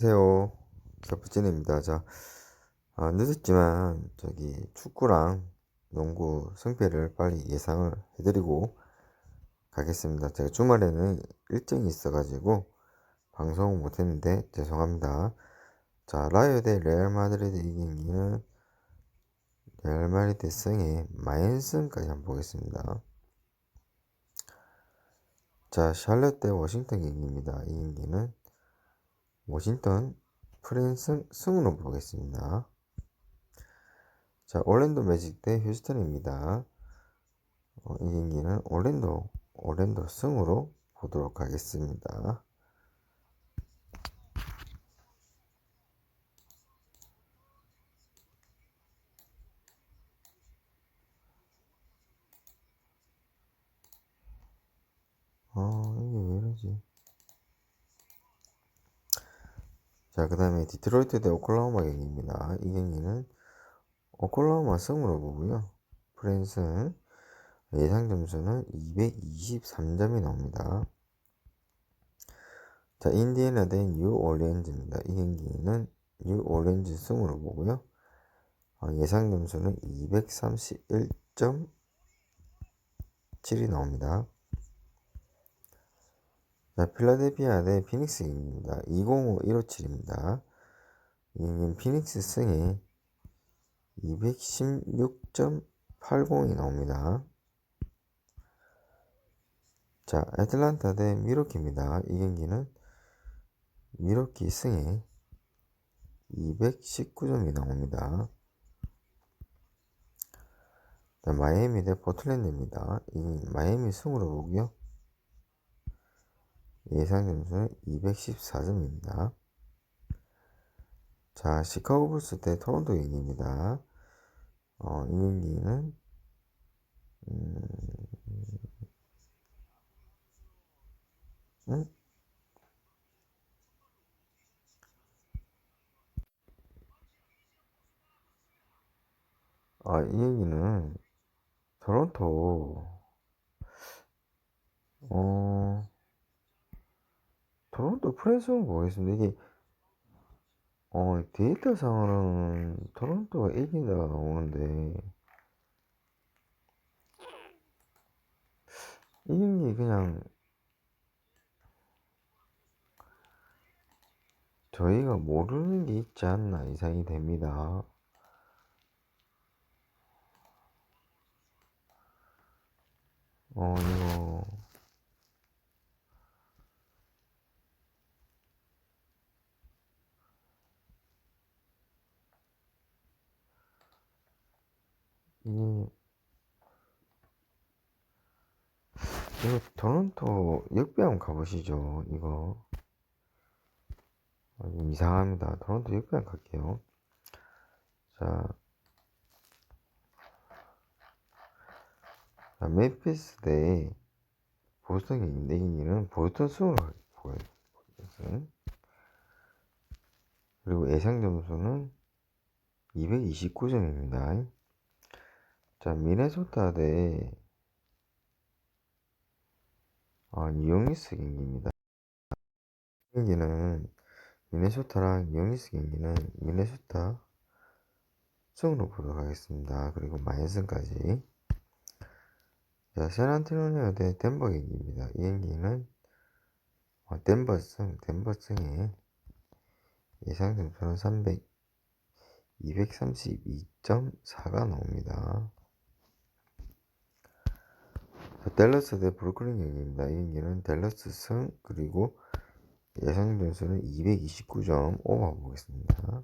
안녕하세요. 격부진입니다. 자, 아, 늦었지만, 저기, 축구랑 농구 승패를 빨리 예상을 해드리고 가겠습니다. 제가 주말에는 일정이 있어가지고, 방송 못했는데, 죄송합니다. 자, 라이오 대 레알 마드리드 이 경기는, 레알 마드리드 승의 마인슨까지 한번 보겠습니다. 자, 샬럿 대 워싱턴 경기입니다. 이 경기는, 워싱턴 프랜스 승으로 보겠습니다. 자, 올랜도 매직 대 휴스턴입니다. 어, 이 경기는 올랜도, 올랜도 승으로 보도록 하겠습니다. 아, 이게 왜 이러지? 자, 그 다음에 디트로이트 대 오클라호마 경기입니다. 이 경기는 오클라호마 승으로 보고요. 프랜스 예상 점수는 223점이 나옵니다. 자, 인디애나 대 뉴올리언즈입니다. 이 경기는 뉴올리언즈 승으로 보고요. 어, 예상 점수는 231.7이 나옵니다. 자, 필라델피아 대 피닉스 입니다. 205157입니다. 이는 피닉스 승이 216.80이 나옵니다. 자, 애틀란타 대 미러키입니다. 이 경기는 미러키 승에 219점이 나옵니다. 자, 마이애미 대 포틀랜드입니다. 이 마이애미 승으로 보고요. 예상 점수는 214점입니다. 자, 시카고 불스 대 토론토 경기입니다. 어, 이 경기는 음, 음? 아, 이 얘기는 토론토 어 토론토 프랜스는 보겠습니다. 이게 어 데이터상으로는 토론토가 이긴다가 나오는데 이 경기 그냥 저희가 모르는 게 있지 않나 이상이 됩니다. 어 이거 이게 이거 토론토 역배 한번 가보시죠. 이거 이상합니다. 토론토 역배 한번 갈게요. 자, 자 멤피스 대 보스턴 경기인데 이 경기는 보스턴 승으로 보겠습니다. 그리고 예상 점수는 229점입니다. 자, 미네소타 대 아, 뉴용리스 경기입니다. 경기는 미네소타랑 뉴용리스 경기는 미네소타 승으로 보도록 하겠습니다. 그리고 마이슨까지. 자, 샌안토니오 대 덴버 경기입니다. 이 경기는 어, 덴버 승, 덴버 승에 예상 점수는 300, 232.4가 나옵니다. 댈러스 대 브루클린 경기입니다. 이 경기는 댈러스 승 그리고 예상 점수는 229점 오버 보겠습니다.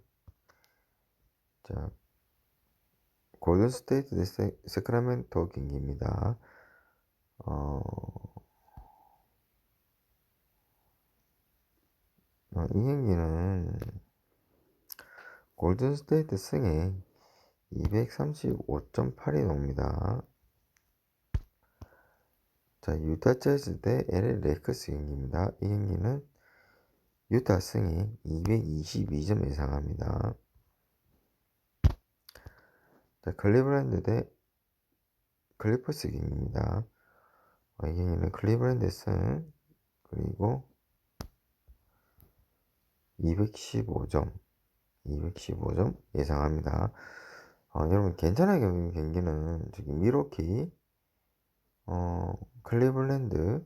자, 골든 스테이트 대 세, 세크라멘토 경기입니다. 어, 어, 이 경기는 골든 스테이트 승에 235.8이 나옵니다. 자, 유타 재즈 대 LA 레이커스 경기입니다. 이 경기는 유타 승이 222점 예상합니다. 자, 클리브랜드 대 클리퍼스 경기입니다. 어, 이 경기는 클리브랜드 승 그리고 215점, 215점 예상합니다. 어, 여러분 괜찮아 경기 경기는 저기 미로키, 어, 클리블랜드,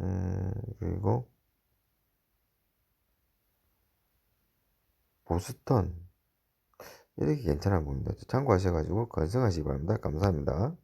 음, 그리고 보스턴 이렇게 괜찮아 보입니다. 참고하셔가지고 건승하시기 바랍니다. 감사합니다.